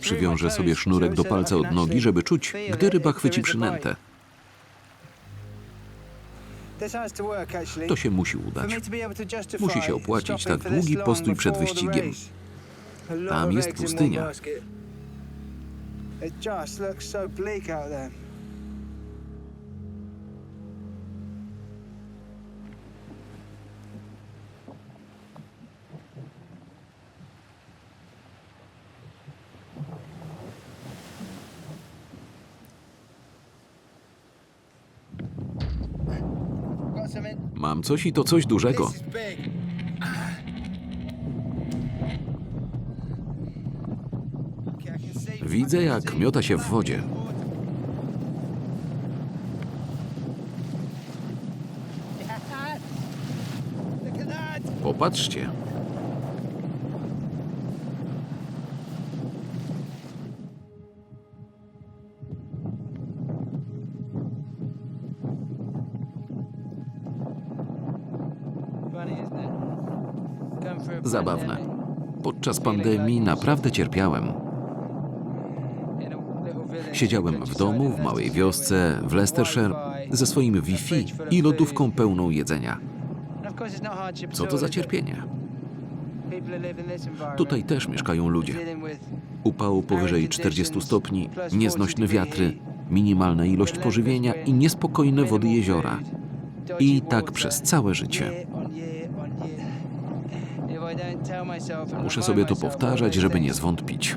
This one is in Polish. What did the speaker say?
Przywiążę sobie sznurek do palca od nogi, żeby czuć, gdy ryba chwyci przynętę. To się musi udać. Musi się opłacić tak długi postój przed wyścigiem. Tam jest pustynia. It just looks so bleak out there. Mam coś i to coś dużego. Widzę, jak miota się w wodzie. Popatrzcie. Zabawne. Podczas pandemii naprawdę cierpiałem. Siedziałem w domu, w małej wiosce, w Leicestershire, ze swoim Wi-Fi i lodówką pełną jedzenia. Co to za cierpienie? Tutaj też mieszkają ludzie. Upału powyżej 40 stopni, nieznośne wiatry, minimalna ilość pożywienia i niespokojne wody jeziora. I tak przez całe życie. Muszę sobie to powtarzać, żeby nie zwątpić.